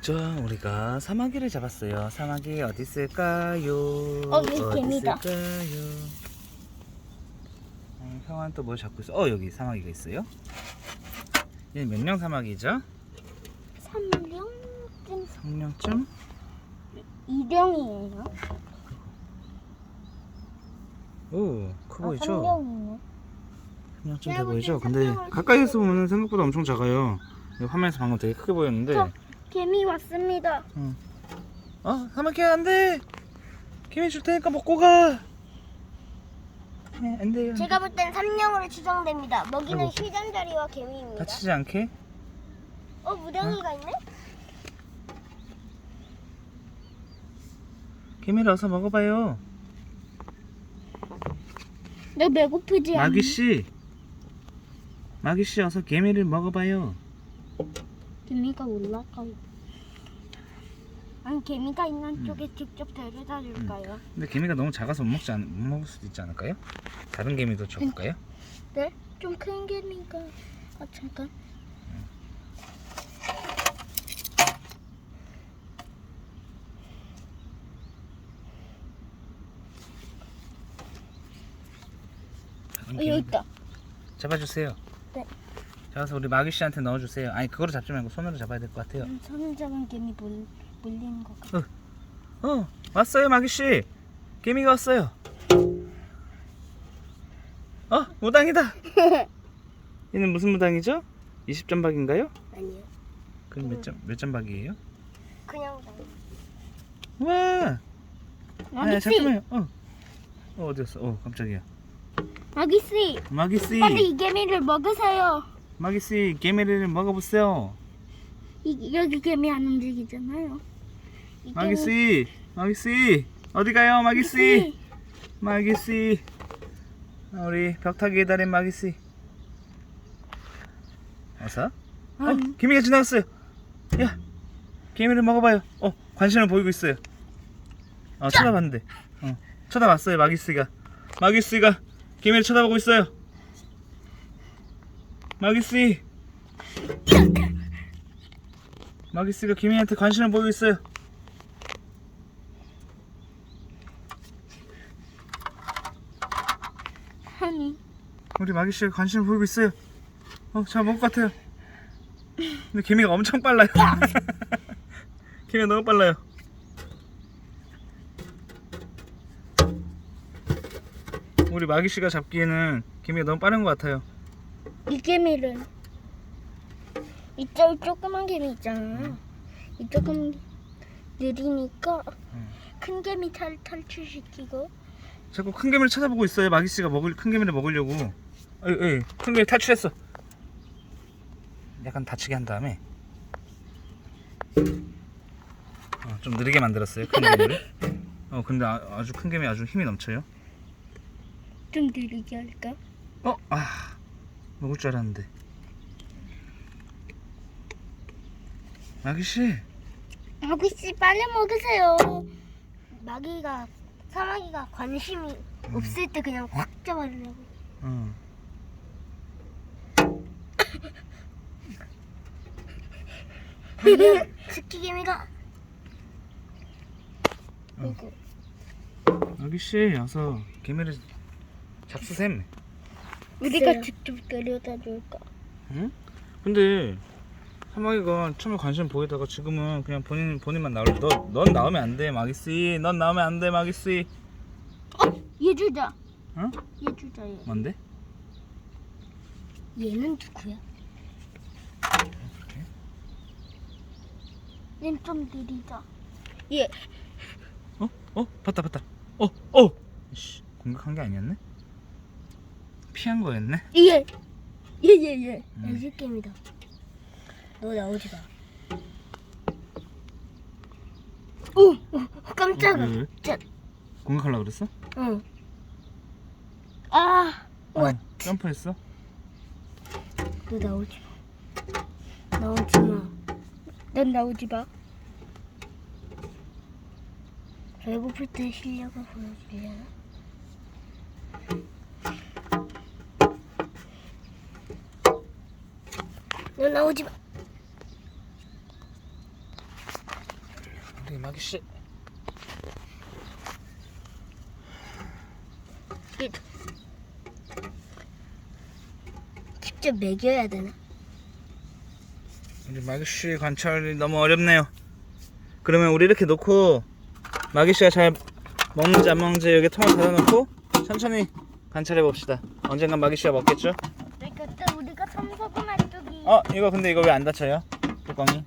자, 우리가 사마귀를 잡았어요. 사마귀 어디 있을까요? 어, 여기 개미다. 있을까요? 어, 형아는 또뭘 잡고 있어? 어, 여기 사마귀가 있어요. 얘는 몇명 사마귀죠? 3령쯤 3명쯤? 2령이에요. 오, 커 아, 보이죠? 3령이네. 3명쯤 돼 보이죠? 땐 근데 가까이서 보면 생각보다 엄청 작아요. 이 화면에서 방금 되게 크게 보였는데 저- 개미 왔습니다. 어, 사마귀 안 돼! 개미 줄 테니까 먹고 가! 네, 안 돼요. 제가 볼땐 3령으로 추정됩니다. 먹이는 아이고. 실장자리와 개미입니다. 다치지 않게? 어, 무당이가 있네? 개미를 어서 먹어봐요. 내 배고프지 마귀 씨, 마귀 씨 어서 개미를 먹어봐요. 개미가 올라가요. 아니 개미가 있는 음. 쪽에 직접 데려다 줄까요? 근데 개미가 너무 작아서 못 먹지 않, 못 먹을 수도 있지 않을까요? 다른 개미도 줘볼까요? 네? 좀 큰 개미가 아 잠깐 다른 어, 개미 여기 있다 잡아주세요. 네. 잡아서 우리 마귀 씨한테 넣어주세요. 아니 그거로 잡지 말고 손으로 잡아야 될 것 같아요. 음, 손을 잡은 개미 물, 물리는 것 같아 어, 왔어요 마귀 씨. 개미가 왔어요. 어, 무당이다. 얘는 무슨 무당이죠? 20점 박인가요? 아니요 그럼 몇 점, 몇 점 박이에요? 그냥 와, 마기 아, 씨 잠깐만요. 어, 어 어디였어? 어, 깜짝이야. 마기 씨 마기 씨, 빨리 이 개미를 먹으세요 마기 씨, 개미를 먹어 보세요. 이, 여기 개미 안 움직이잖아요 이 마기 씨, 마기 씨, 어디 가요, 마기 씨? 마기 씨, 우리 벽타기에 달인 마기 씨. 어서? 어, 음. 개미가 지나갔어요. 야, 개미를 먹어봐요. 어, 관심을 보이고 있어요. 어, 쳐다봤는데. 어, 쳐다봤어요, 마기 씨가. 마기 씨가 개미를 쳐다보고 있어요. 마기 씨. 마기 씨가 개미한테 관심을 보이고 있어요. 아니 우리 마기 씨가 관심을 보이고 있어요. 어, 잘 먹을 것 같아요. 근데 개미가 엄청 빨라요. 개미가 너무 빨라요. 우리 마기 씨가 잡기에는 개미가 너무 빠른 것 같아요. 이 개미를 이쪽 조그만 개미 있잖아요. 이 조금 느리니까 음. 큰 개미 탈 탈출시키고 자꾸 큰 개미를 찾아보고 있어요. 마기 씨가 먹을 큰 개미를 먹으려고. 에이, 에이, 큰 개미 탈출했어. 약간 다치게 한 다음에 어, 좀 느리게 만들었어요. 큰 개미를. 어, 근데 아, 아주 큰 개미 아주 힘이 넘쳐요. 좀 느리게 할까? 어, 아, 먹을 줄 알았는데. 마기 씨, 마귀 씨 빨리 먹으세요. 마귀가 사마귀가 관심이 없을 때 그냥 확 잡아주려고. 어, 그러면 스키 개미가 어. 이거 마기 씨, 어서 개미를 잡수셈. 우리가 직접 데려다 줄까? 응? 근데 사마귀가 처음에 관심 보이다가 지금은 그냥 본인 본인만 나올. 너넌 나오면 안 돼, 마기 씨. 넌 나오면 안 돼, 마기 씨. 얘 주자. 어? 얘 주자 얘. 뭔데? 얘는 누구야? 얘는 좀 느리다. 얘 어? 어? 봤다, 봤다. 어, 어. 씨, 공격한 게 아니었네. 피한 거였네. 얘. 얘, 얘, 얘. 음. 연습 게임이다. 너 나오지 마. 오, 오 깜짝아. 왜, 왜? 자, 공격하려 그랬어? 응. 아, 와, 어, 점프했어. 너 나오지 마. 나오지 마. 넌 나오지 마. 배고플 때 실력을 보여주려나? 너 나오지 마. 우리 마기 씨. 이게 직접 먹여야 되나? 우리 마기 씨 관찰이 너무 어렵네요. 그러면 우리 이렇게 놓고 마기 씨가 잘 먹는지 안 먹는지 여기 통을 닫아놓고 천천히 관찰해 봅시다. 언젠간 마기 씨가 먹겠죠? 그때 우리가 삼소금 할 적이 어 이거 근데 이거 왜 안 닫혀요? 뚜껑이?